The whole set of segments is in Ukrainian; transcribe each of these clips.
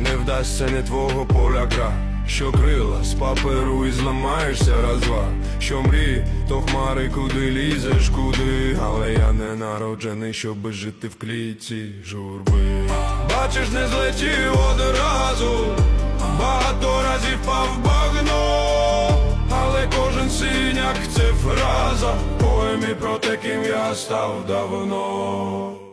не вдасться, не твого поля гра. Що крила з паперу і зламаєшся раз-два Що мрій, то хмари, куди лізеш, куди? Але я не народжений, щоб жити в клітці журби. Бачиш, не злетів одразу. Багато разів пав багно. Але кожен синяк це фраза в Поемі про те, ким я став давно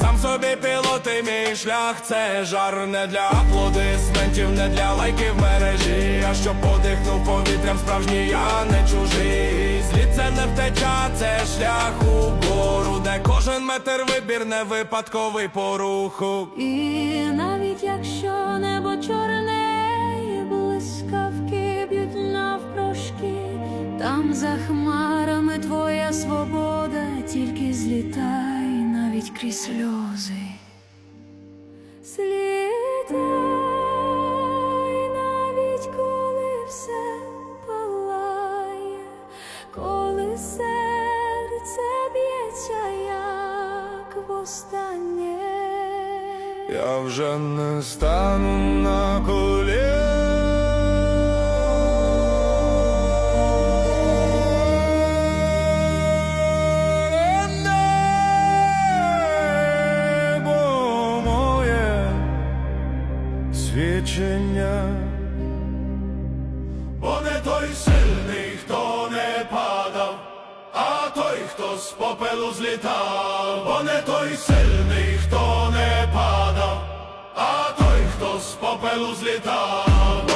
Сам собі пілот і мій шлях, це жар не для аплодисментів, не для лайків мережі. А щоб подихнув повітрям справжній, я не чужий. Зліт це не втеча, це шлях угору, де кожен метр вибір не випадковий поруху. І навіть якщо небо чорне і блискавки б'ють навпрошки, там за хмарами твоя свобода, тільки навіть крізь сльози. Злітай навіть коли все палає, коли серце б'ється, як востаннє. Я вже не стану на коліна. Свідчення. Бо не той сильний, хто не падав, а той, хто з попелу злітав, бо не той сильний, хто не падав, а той, хто з попелу злітав.